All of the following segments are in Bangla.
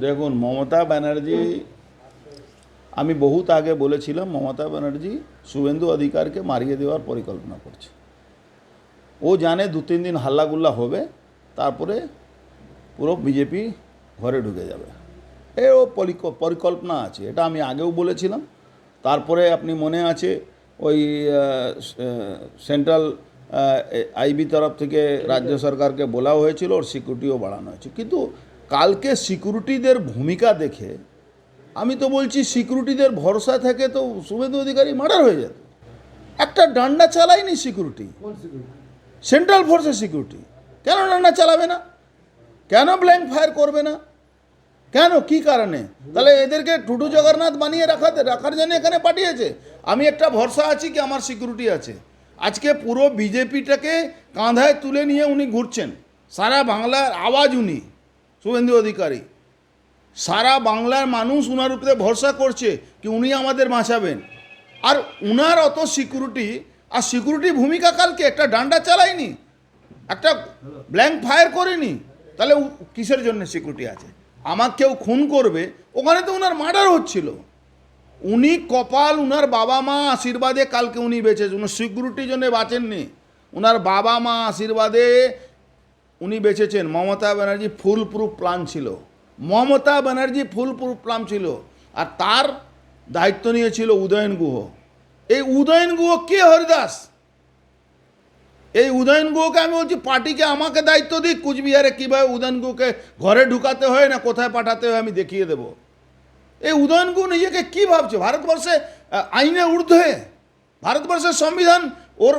দেখুন, মমতা ব্যানার্জি, আমি বহুত আগে বলেছিলাম, মমতা ব্যানার্জি শুভেন্দু অধিকারকে মারিয়ে দেওয়ার পরিকল্পনা করছে। ও জানে দু তিন দিন হাল্লাগুল্লা হবে, তারপরে পুরো বিজেপি ঘরে ঢুকে যাবে। এ ও পরিক- পরিকল্পনা আছে, এটা আমি আগেও বলেছিলাম। তারপরে আপনি মনে আছে ওই সেন্ট্রাল আইবি তরফ থেকে রাজ্য সরকারকে বলা হয়েছিল, ওর সিকিউরিটিও বাড়ানো হয়েছে। কিন্তু কালকে সিকিউরিটিদের ভূমিকা দেখে আমি তো বলছি সিকিউরিটিদের ভরসা থেকে তো শুভেন্দু অধিকারী মার্ডার হয়ে যেত। একটা ডান্ডা চালায়নি সিকিউরিটি। সেন্ট্রাল ফোর্সের সিকিউরিটি। কেন ডান্ডা চালাবে না? কেন ব্ল্যাঙ্ক ফায়ার করবে না? কেন? কি কারণে? তাহলে এদেরকে টুটু জগন্নাথ বানিয়ে রাখাতে রাখার জন্য এখানে পাঠিয়েছে। আমি একটা ভরসা আছি কি আমার সিকিউরিটি আছে। আজকে পুরো বিজেপিটাকে কাঁধায় তুলে নিয়ে উনি ঘুরছেন। সারা বাংলার আওয়াজ উনি। শুভেন্দু অধিকারী। সারা বাংলার মানুষ উনার উপরে ভরসা করছে কি উনি আমাদের বাঁচাবেন। আর উনার অত সিকিউরিটি আর সিকিউরিটি ভূমিকা কালকে একটা ডান্ডা চালায়নি, একটা ব্ল্যাঙ্ক ফায়ার করেনি, তাহলে কিসের জন্য সিকিউরিটি আছে? আমার কেউ খুন করবে, ওখানে তো উনার মার্ডার হচ্ছিল। উনি কপাল উনার বাবা মা আশীর্বাদে কালকে উনি বেঁচেছে, উনি সিকিউরিটির জন্য বাঁচেননি। উনার বাবা মা আশীর্বাদে উনি বেঁচেছেন Mamata Banerjee full proof plan ছিল। Mamata Banerjee full proof plan ছিল আর তার দায়িত্ব নিয়েছিল উদয়ন গুহ। এই উদয়ন গুহ কে হরিদাস? এই উদয়ন গুহকে আমি বলছি, পার্টিকে আমাকে দায়িত্ব দিক, কুচবিহারে কীভাবে উদয়ন গুহকে ঘরে ঢুকাতে হয় না কোথায় পাঠাতে হয় আমি দেখিয়ে দেবো। এই উদয়ন গুহ নিজেকে কী ভাবছে? ভারতবর্ষে আইনে ঊর্ধ্বে? ভারতবর্ষের সংবিধান ওর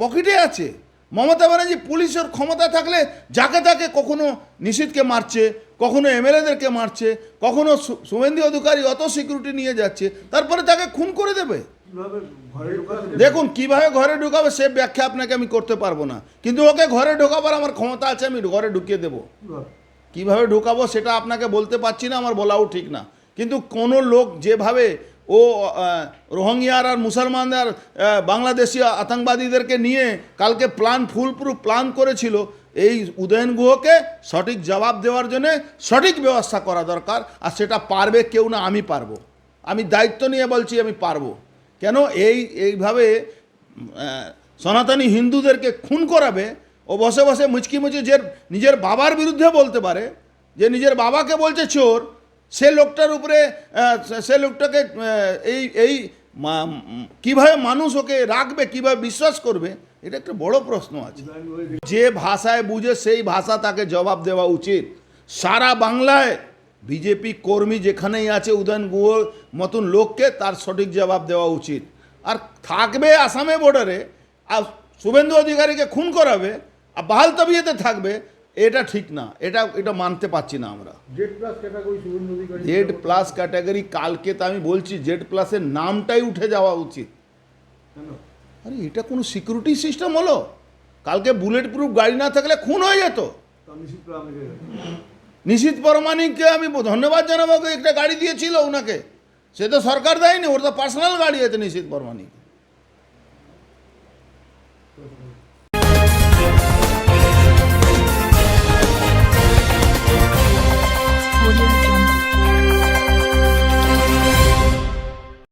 পকেটে আছে? মমতা ব্যানার্জি পুলিশের ক্ষমতা থাকলে যাকে তাকে কখনো নিশীথকে মারছে কখনো এমএলএদেরকে মারছে কখনো শুভেন্দু অধিকারী অত সিকিউরিটি নিয়ে যাচ্ছে তারপরে তাকে খুন করে দেবে। দেখুন কীভাবে ঘরে ঢুকাবে সে ব্যাখ্যা আপনাকে আমি করতে পারব না। কিন্তু ওকে ঘরে ঢোকাবার আমার ক্ষমতা আছে আমি ঘরে ঢুকিয়ে দেবো? কীভাবে ঢোকাবো সেটা আপনাকে বলতে পারছি না আমার বলাও ঠিক না। কিন্তু কোনো লোক যেভাবে ও রোহিঙ্গিয়ার আর মুসলমানদের বাংলাদেশি আতঙ্কবাদীদেরকে নিয়ে কালকে প্ল্যান, ফুলপ্রুফ প্ল্যান করেছিল। এই উদয়ন গুহকে সঠিক জবাব দেওয়ার জন্য সঠিক ব্যবস্থা করা দরকার, আর সেটা পারবে কেউ না, আমি পারব। আমি দায়িত্ব নিয়ে বলছি, আমি পারব। কেন? এই, এইভাবে সনাতনী হিন্দুদেরকে খুন করাবে, ও বসে বসে মুচকি মুচকি যে নিজের বাবার বিরুদ্ধে বলতে পারে, যে নিজের বাবাকে বলছে চোর সে লোকটার উপরে সে- লোকটাকে এই এই কীভাবে মানুষ ওকে রাখবে, কীভাবে বিশ্বাস করবে, এটা একটা বড় প্রশ্ন আছে। যে ভাষায় বুঝে সেই ভাষা তাকে জবাব দেওয়া উচিত। সারা বাংলায় বিজেপি কর্মী যেখানেই আছে, উদয়ন গুহর মতন লোককে তার সঠিক জবাব দেওয়া উচিত। আর থাকবে আসামে বর্ডারে আর শুভেন্দু অধিকারীকে খুন করাবে, আর বাহাল তবিয়েতে থাকবে এটা ঠিক না এটা এটা মানতে পারছি না আমরা। Z plus category Z plus category কালকে তো আমি বলছি জেড প্লাসের নামটাই উঠে যাওয়া উচিত। আরে এটা কোনো সিকিউরিটি সিস্টেম হলো? কালকে বুলেট প্রুফ গাড়ি না থাকলে খুন হয়ে যেত। নিশীত পরমাণিককে আমি ধন্যবাদ জানাব একটা গাড়ি দিয়েছিল ওনাকে। সে তো সরকার দেয়নি ওর তো পার্সোনাল গাড়ি আছে নিশীত পরমাণিক